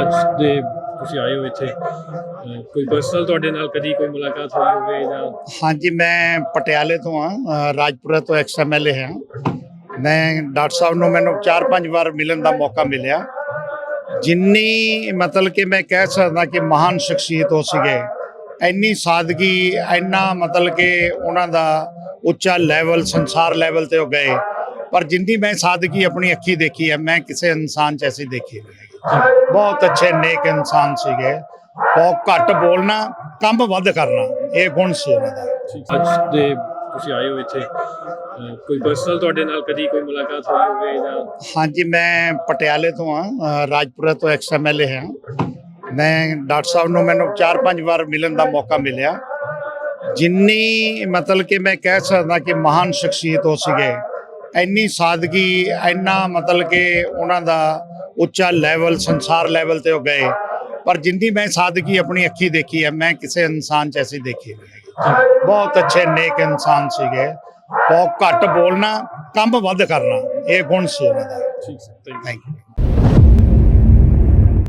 ਅੱਜ ਦੇ ਤੁਸੀਂ ਆਏ ਹੋ ਇੱਥੇ ਕੋਈ ਪਰਸਨਲ ਤੁਹਾਡੇ ਨਾਲ ਕਦੀ ਕੋਈ ਮੁਲਾਕਾਤ ਹੋਈ ਹੋਵੇ ਜਾਂ? ਹਾਂਜੀ, ਮੈਂ ਪਟਿਆਲੇ ਤੋਂ ਆ ਰਾਜਪੁਰਾ ਤੋਂ ਐਕਸ ਐਮਐਲਏ ਹਾਂ। ਮੈਂ ਡਾਕਟਰ ਸਾਹਿਬ ਨੂੰ ਮੈਨੂੰ 4-5 ਵਾਰ ਮਿਲਣ ਦਾ ਮੌਕਾ ਮਿਲਿਆ। ਜਿੰਨੀ ਮਤਲਬ ਕਿ ਮੈਂ ਕਹਿ ਸਕਦਾ ਕਿ ਮਹਾਨ ਸ਼ਖਸੀਅਤ ਹੋ ਸੀਗੇ, ਇੰਨੀ ਸਾਦਗੀ, ਇੰਨਾ ਮਤਲਬ ਕਿ ਉਹਨਾਂ ਦਾ ਉੱਚਾ ਲੈਵਲ ਸੰਸਾਰ ਲੈਵਲ ਤੇ ਉਹ ਗਏ। ਪਰ ਜਿੰਨੀ ਮੈਂ ਸਾਦਗੀ ਆਪਣੀ ਅੱਖੀ ਦੇਖੀ ਹੈ, ਮੈਂ ਕਿਸੇ ਇਨਸਾਨ ਚ ਐਸੀ ਦੇਖੀ ਨਹੀਂ। ਬਹੁਤ ਅੱਛੇ ਨੇਕ ਇਨਸਾਨ ਸੀਗੇ। ਬਹੁਤ ਘੱਟ ਬੋਲਣਾ ਕੰਮ ਵੱਧ ਕਰਨਾ ਇਹ ਗੁਣ ਸੀ ਉਹਨਾਂ ਦਾ। ਅੱਜ ਦੇ ਤੁਸੀਂ ਆਏ ਹੋ ਇੱਥੇ ਕੋਈ ਪਰਸਨਲ ਤੁਹਾਡੇ ਨਾਲ ਕਦੀ ਕੋਈ ਮੁਲਾਕਾਤ ਹੋਈ ਹੋਵੇ ਜਾਂ? ਹਾਂਜੀ ਮੈਂ ਪਟਿਆਲੇ ਤੋਂ ਆ ਰਾਜਪੁਰਾ ਤੋਂ ਐਕਸ ਐਮਐਲਏ ਹਾਂ। ਮੈਂ ਡਾਕਟਰ ਸਾਹਿਬ ਨੂੰ ਮੈਨੂੰ 4-5 ਵਾਰ ਮਿਲਣ ਦਾ ਮੌਕਾ ਮਿਲਿਆ। ਜਿੰਨੀ ਮਤਲਬ ਕਿ ਮੈਂ ਕਹਿ ਸਕਦਾ ਕਿ ਮਹਾਨ ਸ਼ਖਸੀਅਤ ਹੋ ਸੀਗੇ। ਇੰਨੀ ਸਾਦਗੀ ਇੰਨਾ ਮਤਲਬ ਕਿ ਉਹਨਾਂ ਦਾ ਉੱਚਾ ਲੈਵਲ ਸੰਸਾਰ ਲੈਵਲ ਤੇ ਉਹ ਗਏ। ਪਰ ਜਿੰਨੀ ਮੈਂ ਸਾਦਗੀ ਆਪਣੀ ਅੱਖੀ ਦੇਖੀ ਹੈ ਮੈਂ ਕਿਸੇ ਇਨਸਾਨ ਚ ਐਸੀ ਦੇਖੀ ਨਹੀਂ ਬਹੁਤ ਅੱਛੇ ਨੇਕ ਇਨਸਾਨ ਸੀਗੇ। ਬਹੁਤ ਘੱਟ ਬੋਲਣਾ ਕੰਮ ਵੱਧ ਕਰਨਾ ਇਹ ਗੁਣ ਸੀ ਉਹਨਾਂ ਦਾ। ਠੀਕ ਸਰ ਥੈਂਕ ਯੂ